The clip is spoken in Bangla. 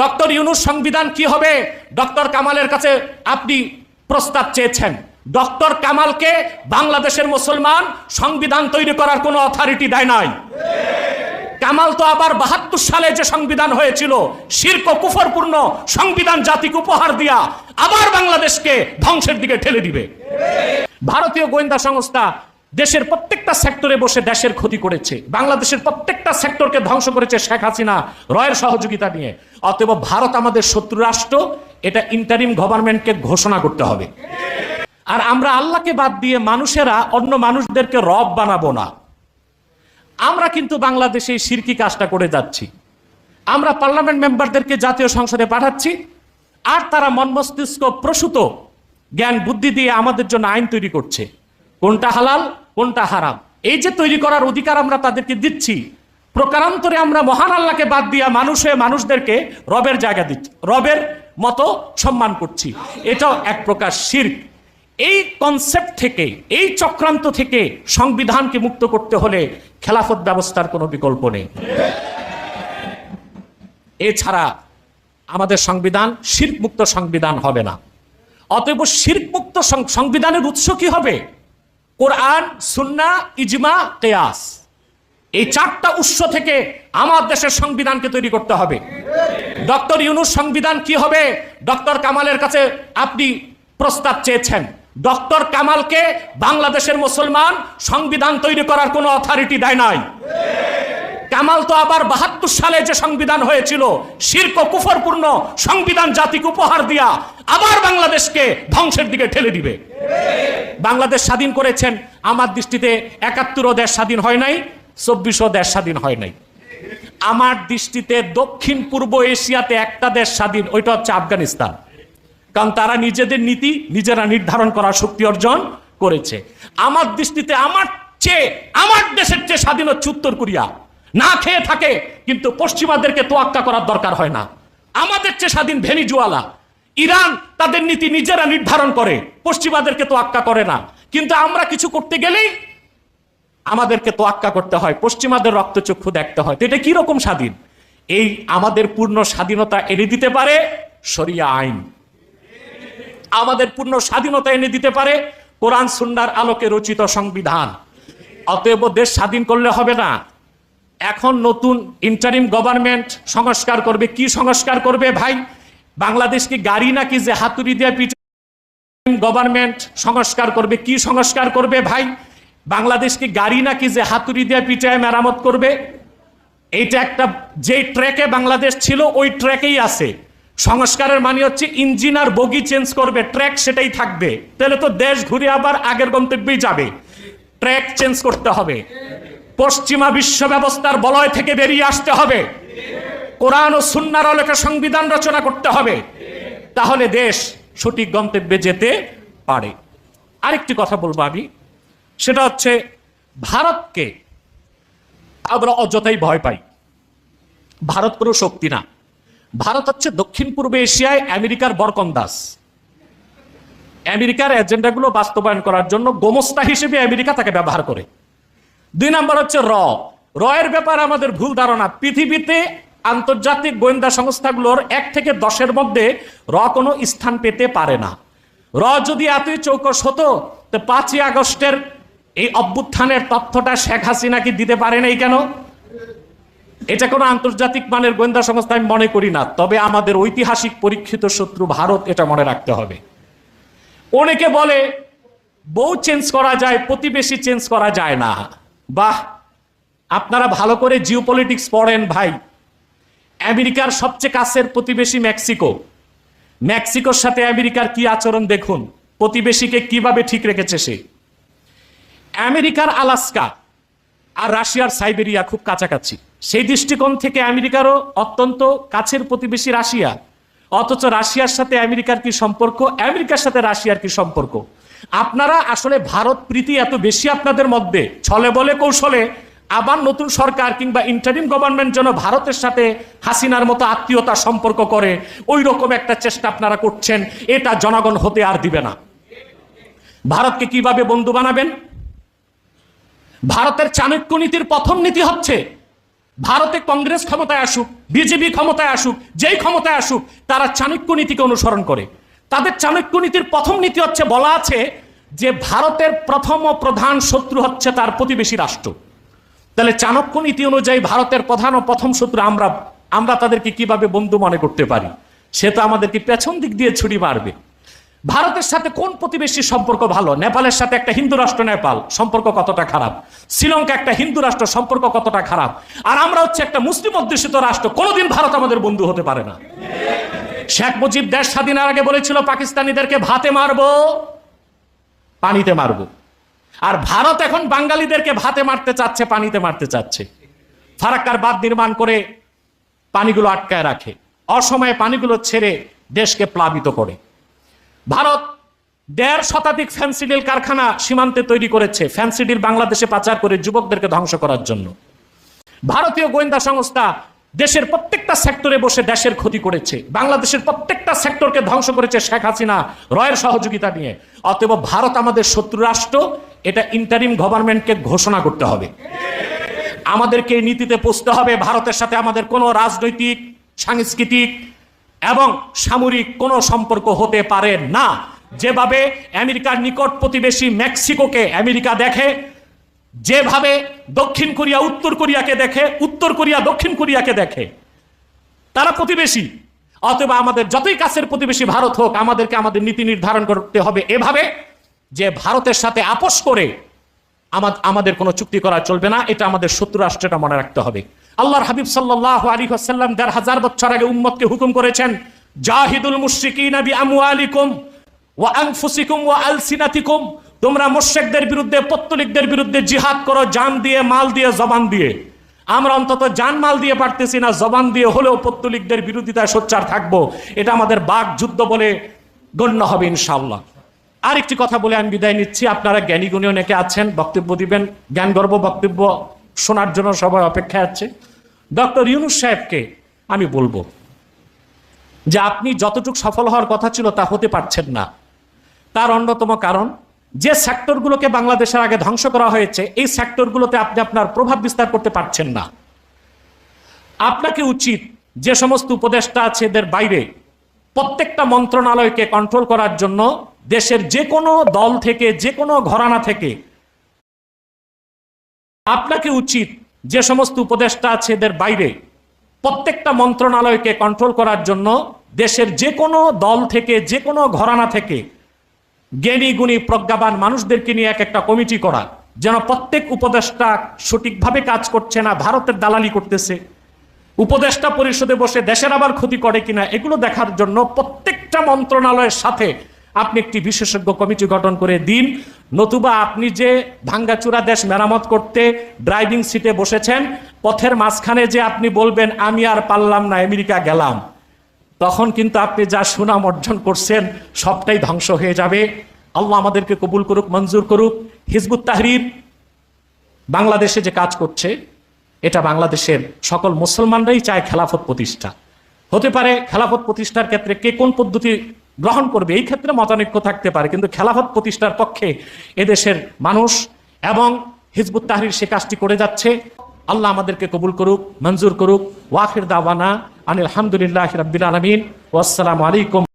ডক্টর ইউনুস সংবিধান কি হবে? ডক্টর কামালের কাছে আপনি প্রস্তাব চেয়েছেন। ডক্টর কামালকে বাংলাদেশের মুসলমান সংবিধান তৈরি করার কোনো অথরিটি দেয় নাই। কামাল তো আবার বাহাত্তর সালে যে সংবিধান হয়েছিল, শির্ক কুফরপূর্ণ সংবিধান জাতিকে উপহার দিয়া আবার বাংলাদেশকে ধ্বংসের দিকে ঠেলে দিবে। ভারতীয় গোয়েন্দা সংস্থা দেশের প্রত্যেকটা সেক্টরে বসে দেশের ক্ষতি করেছে। বাংলাদেশের প্রত্যেকটা সেক্টরকে ধ্বংস করেছে শেখ হাসিনা রয়ের সহযোগিতা নিয়ে। অতএব ভারত আমাদের শত্রু রাষ্ট্র, এটা ইন্টারিম গভর্নমেন্টকে ঘোষণা করতে হবে। আর আমরা আল্লাহকে বাদ দিয়ে মানুষেরা অন্য মানুষদেরকে রব বানাবো না। আমরা কিন্তু বাংলাদেশে সিরকি কাজটা করে যাচ্ছি। আমরা পার্লামেন্ট মেম্বারদেরকে জাতীয় সংসদে পাঠাচ্ছি। আর তারা মন মস্তিষ্ক প্রসূত জ্ঞান বুদ্ধি দিয়ে আমাদের জন্য আইন তৈরি করছে। কোনটা হালাল, কোনটা হারাম। এই যে তৈরি করার অধিকার আমরা তাদেরকে দিচ্ছি, প্রকারান্তরে আমরা মহান আল্লাহকে বাদ দিয়া মানুষে মানুষদেরকে রবের জায়গা দিচ্ছি, রবের মতো সম্মান করছি। এটাও এক প্রকার শির্ক। এই কনসেপ্ট থেকে, এই চক্রান্ত থেকে সংবিধানকে মুক্ত করতে হলে খেলাফত ব্যবস্থার কোনো বিকল্প নেই। এছাড়া আমাদের সংবিধান শির্ক মুক্ত সংবিধান হবে না। অতএব শির্ক মুক্ত সংবিধানের উৎস কি হবে? কোরআন, সুন্না, ইজমা, কেয়াস। এই চারটা উৎস থেকে আমার দেশের সংবিধানকে তৈরি করতে হবে। ডক্টর ইউনুস সংবিধান কি হবে? ডক্টর কামালের কাছে আপনি প্রস্তাব চেয়েছেন। ডক্টর কামালকে বাংলাদেশের মুসলমান সংবিধান তৈরি করার কোনো অথরিটি দেয় নাই। কামাল তো আবার বাহাত্তর সালে যে সংবিধান হয়েছিল, শির্ক কুফরপূর্ণ সংবিধান জাতিকে উপহার দিয়া আবার বাংলাদেশকে ধ্বংসের দিকে ঠেলে দিবে। বাংলাদেশ স্বাধীন করেছেন, আমার দৃষ্টিতে একাত্তরও দেশ স্বাধীন হয় নাই, চব্বিশও দেশ স্বাধীন হয় নাই। আমার দৃষ্টিতে দক্ষিণ পূর্ব এশিয়াতে একটা দেশ স্বাধীন, ওইটা হচ্ছে আফগানিস্তান। কারণ তারা নিজেদের নীতি, নিজেরা নির্ধারণ করার শক্তি অর্জন করেছে। আমার দৃষ্টিতে আমার চেয়ে, আমার দেশের চেয়ে স্বাধীন হচ্ছে উত্তর কোরিয়া। না খেয়ে থাকে, কিন্তু পশ্চিমাদেরকে তোয়াক্কা করার দরকার হয় না। আমাদের চেয়ে স্বাধীন ভেনিজুয়ালা, ইরান তাদের নীতি নিজেরা নির্ধারণ করে, পশ্চিমাদেরকে তোয়াক্কা করে না। কিন্তু আমরা কিছু করতে গেলেই আমাদেরকে তোয়াক্কা করতে হয়, পশ্চিমাদের রক্তচক্ষু দেখতে হয়। তো এটা কি রকম স্বাধীন? এই আমাদের পূর্ণ স্বাধীনতা এনে দিতে পারে শরিয়া আইন। আমাদের পূর্ণ স্বাধীনতা এনে দিতে পারে কোরআন সুন্নার আলোকে রচিত সংবিধান। অতএব দেশ স্বাধীন করলে হবে না। এখন নতুন ইন্টারিম গভর্নমেন্ট সংস্কার করবে। কি সংস্কার করবে ভাই? বাংলাদেশ কি গাড়ি নাকি যে হাতুড়ি দিয়ে পিঠে গভর্নমেন্ট সংস্কার করবে। কি সংস্কার করবে ভাই? বাংলাদেশ কি গাড়ি নাকি যে হাতুড়ি দিয়ে পিটায় মেরামত করবে? এইটা একটা যে ট্র্যাকে বাংলাদেশ ছিল, ওই ট্র্যাকেই আছে। সংস্কারের মানে হচ্ছে ইঞ্জিন আর বগি চেঞ্জ করবে। ট্র্যাক সেটাই থাকবে। তাহলে তো দেশ ঘুরে আবার আগের গন্তব্যেই যাবে। ট্র্যাক চেঞ্জ করতে হবে। পশ্চিমা বিশ্ব ব্যবস্থার বলয় থেকে বেরিয়ে আসতে হবে। কোরআন ও সুন্নার আলোকে সংবিধান রচনা করতে হবে। তাহলে দেশ সঠিক গন্তব্যে যেতে পারে। আরেকটি কথা বলব আমি। সেটা হচ্ছে, ভারতকে আমরা অযথাই ভয় পাই। ভারত কোনো শক্তি না। ভারত হচ্ছে দক্ষিণ পূর্ব এশিয়ায় আমেরিকার বরকন দাস আমেরিকার এজেন্ডাগুলো বাস্তবায়ন করার জন্য গোমস্তা হিসেবে আমেরিকা তাকে ব্যবহার করে। দুই নম্বর হচ্ছে র। র এর ব্যাপারে আমাদের ভুল ধারণা। পৃথিবীতে আন্তর্জাতিক গোয়েন্দা সংস্থাগুলোর এক থেকে দশের মধ্যে র কোনো স্থান পেতে পারে না। র যদি এতই চৌকস হতো, তো পাঁচই আগস্টের এই অভ্যুত্থানের তথ্যটা শেখ হাসিনা কি দিতে পারে নাই কেন? এটা কোনো আন্তর্জাতিক মানের গোয়েন্দা সংস্থা আমি মনে করি না। তবে আমাদের ঐতিহাসিক পরীক্ষিত শত্রু ভারত এটা মনে রাখতে হবে। অনেকে বলে, বউ চেঞ্জ করা যায়, প্রতিবেশী চেঞ্জ করা যায় না। বাহ, আপনারা ভালো করে জিও পলিটিক্স পড়েন ভাই। আমেরিকার সবচেয়ে কাছের প্রতিবেশী মেক্সিকো। মেক্সিকোর সাথে আমেরিকার কি আচরণ দেখুন, প্রতিবেশীকে কীভাবে ঠিক রেখেছে সে। আমেরিকার আলাস্কা আর রাশিয়ার সাইবেরিয়া খুব কাছাকাছি। সেই দৃষ্টিকোণ থেকে আমেরিকারও অত্যন্ত কাছের প্রতিবেশী রাশিয়া। অথচ রাশিয়ার সাথে আমেরিকার কি সম্পর্ক, আমেরিকার সাথে রাশিয়ার কি সম্পর্ক? আপনারা আসলে ভারত প্রীতি এত বেশি আপনাদের মধ্যে। ছলে বলে কৌশলে আবার নতুন সরকার কিংবা ইন্টারিম গভর্নমেন্ট যেন ভারতের সাথে হাসিনার মতো আত্মীয়তার সম্পর্ক করে ওই রকম একটা চেষ্টা আপনারা করছেন, এটা জনগণ হতে আর দিবে না। ভারতকে কীভাবে বন্ধু বানাবেন? ভারতের চাণক্য নীতির প্রথম নীতি হচ্ছে, ভারতে কংগ্রেস ক্ষমতায় আসুক, বিজেপি ক্ষমতায় আসুক, যেই ক্ষমতায় আসুক, তারা চাণক্য নীতিকে অনুসরণ করে। তাদের চাণক্য নীতির প্রথম নীতি হচ্ছে, বলা আছে যে ভারতের প্রথম ও প্রধান শত্রু হচ্ছে তার প্রতিবেশী রাষ্ট্র। তাহলে চাণক্য নীতি অনুযায়ী ভারতের প্রধান ও প্রথম শত্রু আমরা আমরা তাদেরকে কীভাবে বন্ধু মনে করতে পারি? সে তো আমাদেরকে পেছন দিক দিয়ে ছুরি মারবে। ভারতের সাথে কোন প্রতিবেশী সম্পর্ক ভালো? নেপালের সাথে একটা হিন্দু রাষ্ট্র নেপাল, সম্পর্ক কতটা খারাপ? শ্রীলঙ্কা একটা হিন্দু রাষ্ট্র, সম্পর্ক কতটা খারাপ? আর আমরা হচ্ছে একটা মুসলিম অধ্যুষিত রাষ্ট্র, কোনোদিন ভারত আমাদের বন্ধু হতে পারে না। শেখ মুজিব দেশ স্বাধীনের আগে বলেছিল, পাকিস্তানিদেরকে ভাতে মারবো, পানিতে মারবো। আর ভারত এখন বাঙালিদেরকে ভাতে মারতে চাচ্ছে, পানিতে মারতে চাচ্ছে। ফারাক্কার বাঁধ নির্মাণ করে পানিগুলো আটকায় রাখে। অসময়ে পানিগুলো ছেড়ে দেশকে প্লাবিত করে। ভারত দেড় শতাধিক ফ্যান্সিডিল কারখানা সীমান্তে তৈরি করেছে ফ্যান্সিডিল বাংলাদেশে পাচার করে যুবকদেরকে ধ্বংস করার জন্য। ভারতীয় গোয়েন্দা সংস্থা দেশের প্রত্যেকটা সেক্টরে বসে দেশের ক্ষতি করেছে। বাংলাদেশের প্রত্যেকটা সেক্টরকে ধ্বংস করেছে শেখ হাসিনা রয়ের সহযোগিতা নিয়ে। অতএব ভারত আমাদের শত্রু রাষ্ট্র, এটা ইন্টারিম গভর্নমেন্টকে ঘোষণা করতে হবে। আমাদেরকে এই নীতিতে পুষতে হবে, ভারতের সাথে আমাদের কোনো রাজনৈতিক, সাংস্কৃতিক এবং সামরিক কোনো সম্পর্ক হতে পারে না। যেভাবে আমেরিকার নিকট প্রতিবেশী মেক্সিকোকে আমেরিকা দেখে যেভাবে দক্ষিণ কোরিয়া, উত্তর কোরিয়াকে দেখে, উত্তর কোরিয়া, দক্ষিণ কোরিয়াকে দেখে, তারা প্রতিবেশী। অথবা আমাদের যতই কাছের প্রতিবেশী ভারত হোক, আমাদেরকে আমাদের নীতি নির্ধারণ করতে হবে এভাবে, যে ভারতের সাথে আপোষ করে আমাদের কোনো চুক্তি করা চলবে না, এটা আমাদের শত্রু রাষ্ট্রটা মনে রাখতে হবে। আল্লাহর হাবিব সাল্লাহ আলী হাসাল্লাম দেড় হাজার বছর আগে উম্মতকে হুকুম করেছেন, জাহিদুল আমওয়ালিকুম ওয়া আনফুসিকুম ওয়া আলসিনাতিকুম তোমরা মুশরিকদের বিরুদ্ধে, পত্তলিকদের বিরুদ্ধে জিহাদ করো, জান দিয়ে, মাল দিয়ে, জবান দিয়ে। আমরা অন্তত জান মাল দিয়ে পারতেছি না, জবান দিয়ে হলেও পত্তলিকদের বিরোধিতায় সোচ্চার থাকব। এটা আমাদের বাঘ যুদ্ধ বলে গণ্য হবে ইনশাআল্লাহ। আরেকটি কথা বলে আমি বিদায় নিচ্ছি। আপনারা জ্ঞানী গুণী অনেকে আছেন, বক্তব্য দিবেন। জ্ঞান গর্ব বক্তব্য শোনার জন্য সবাই অপেক্ষায় আছে। ডক্টর ইউনুস সাহেবকে আমি বলব যে আপনি যতটুকু সফল হওয়ার কথা ছিল তা হতে পারছেন না। তার অন্যতম কারণ যে সেক্টরগুলোকে বাংলাদেশের আগে ধ্বংস করা হয়েছে, এই সেক্টরগুলোতে আপনি আপনার প্রভাব বিস্তার করতে পারছেন না। আপনাকে উচিত যে সমস্ত উপদেষ্টা আছে এদের বাইরে প্রত্যেকটা মন্ত্রণালয়কে কন্ট্রোল করার জন্য দেশের যে কোনো দল থেকে, যে কোনো ঘরানা থেকে আপনাকে উচিত যে সমস্ত উপদেষ্টা আছে এদের বাইরে প্রত্যেকটা মন্ত্রণালয়কে কন্ট্রোল করার জন্য দেশের যে কোনো দল থেকে, যে কোনো ঘরানা থেকে জ্ঞানী, গুণী, প্রজ্ঞাবান মানুষদেরকে নিয়ে এক একটা কমিটি করা, যেন প্রত্যেক উপদেষ্টা সঠিকভাবে কাজ করছে না, ভারতের দালালি করতেছে। উপদেষ্টা পরিষদে বসে দেশের আবার ক্ষতি করে কিনা, এগুলো দেখার জন্য প্রত্যেকটা মন্ত্রণালয়ের সাথে আপনি একটি বিশেষজ্ঞ কমিটি গঠন করে দিন। নতুবা আপনি যে ভাঙ্গাচুরা দেশ মেরামত করতে ড্রাইভিং সিটে বসেছেন, পথের মাঝখানে যে আপনি বলবেন, আমি আর পারলাম না, আমেরিকা গেলাম। তখন কিন্তু আপনি যা সুনাম অর্জন করছেন, সবটাই ধ্বংস হয়ে যাবে। আল্লাহ আমাদেরকে কবুল করুক, মঞ্জুর করুক। হিজবুত তাহরির বাংলাদেশে যে কাজ করছে, এটা বাংলাদেশের সকল মুসলমানরাই চায় খেলাফত প্রতিষ্ঠা। হতে পারে খেলাফত প্রতিষ্ঠার ক্ষেত্রে কে কোন পদ্ধতি গ্রহণ করবে, এই ক্ষেত্রে মতানৈক্য থাকতে পারে, কিন্তু খেলাফত প্রতিষ্ঠার পক্ষে এদেশের মানুষ এবং হিজবুত তাহরির সে কাজটি করে যাচ্ছে। আল্লাহ আমাদেরকে কবুল করুক, মঞ্জুর করুক। ওয়াফির দাওয়ানা আনিল আলহামদুলিল্লাহ রবিল আলমিন। ওয়াসালামু আলাইকুম